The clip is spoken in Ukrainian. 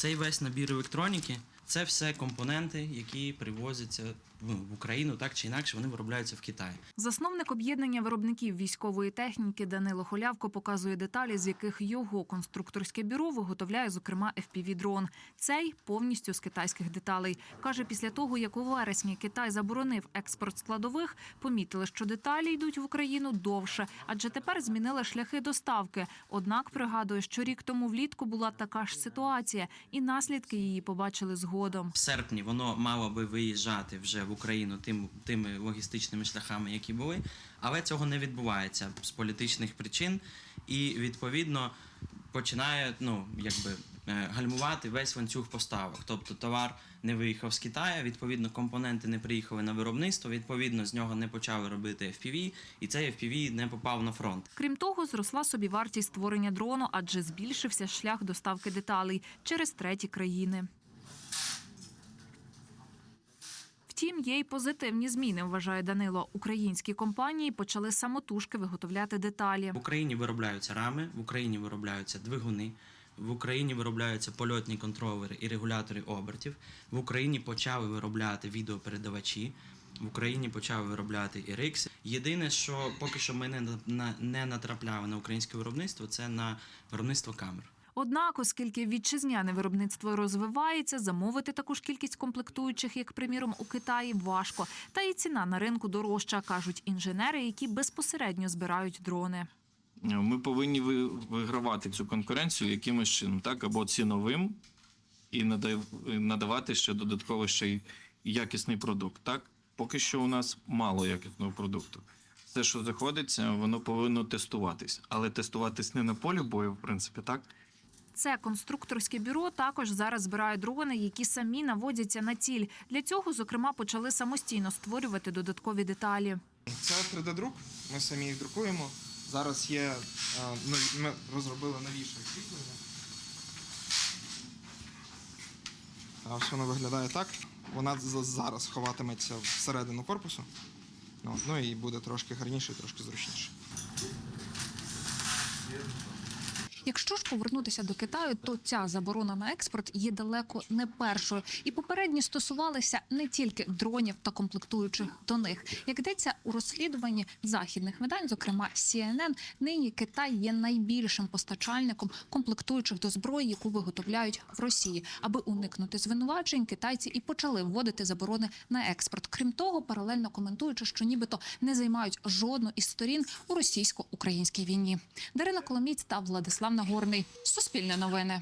Цей весь набір електроніки це все компоненти, які привозяться в Україну, так чи інакше вони виробляються в Китаї. Засновник об'єднання виробників військової техніки Данило Холявко показує деталі, з яких його конструкторське бюро виготовляє, зокрема, FPV-дрон. Цей повністю з китайських деталей. Каже, після того, як у вересні Китай заборонив експорт складових, помітили, що деталі йдуть в Україну довше, адже тепер змінили шляхи доставки. Однак пригадує, що рік тому влітку була така ж ситуація, і наслідки її побачили згодом. В серпні воно мало би виїжджати вже в Україну тим, тими логістичними шляхами, які були, але цього не відбувається з політичних причин, і відповідно починає ну, якби, гальмувати весь ланцюг поставок. Тобто товар не виїхав з Китаю, відповідно, компоненти не приїхали на виробництво, відповідно, з нього не почали робити FPV, і цей FPV не попав на фронт. Крім того, зросла собі вартість створення дрону, адже збільшився шлях доставки деталей через треті країни. Втім, є й позитивні зміни, вважає Данило. Українські компанії почали самотужки виготовляти деталі. В Україні виробляються рами, в Україні виробляються двигуни, в Україні виробляються польотні контролери і регулятори обертів. В Україні почали виробляти відеопередавачі. В Україні почали виробляти і RX. Єдине, що поки що ми не, на- не натрапляли на українське виробництво, це на виробництво камер. Однак, оскільки вітчизняне виробництво розвивається, замовити таку ж кількість комплектуючих, як приміром у Китаї, важко. Та і ціна на ринку дорожча, кажуть інженери, які безпосередньо збирають дрони. Ми повинні ви- вигравати цю конкуренцію якимось чином, так або ціновим, і і надавати ще додатково ще й якісний продукт. Так, поки що у нас мало якісного продукту. Все, що заходиться, воно повинно тестуватись, але тестуватись не на полі бою, в принципі, так. Це конструкторське бюро також зараз збирає дрони, які самі наводяться на ціль. Для цього, зокрема, почали самостійно створювати додаткові деталі. Це 3D-друк, ми самі їх друкуємо. Зараз є, е, ми розробили новіше освітлення. А ось воно виглядає так. Вона зараз ховатиметься всередину корпусу. Ну, ну і буде трошки гарніше, трошки зручніше. Якщо ж повернутися до Китаю, то ця заборона на експорт є далеко не першою, і попередні стосувалися не тільки дронів та комплектуючих до них. Як йдеться у розслідуванні західних видань, зокрема CNN, нині Китай є найбільшим постачальником комплектуючих до зброї, яку виготовляють в Росії. Аби уникнути звинувачень, китайці і почали вводити заборони на експорт. Крім того, паралельно коментуючи, що нібито не займають жодну із сторін у російсько-українській війні. Дарина Коломіць та Владислав Нагорний. Суспільне новини.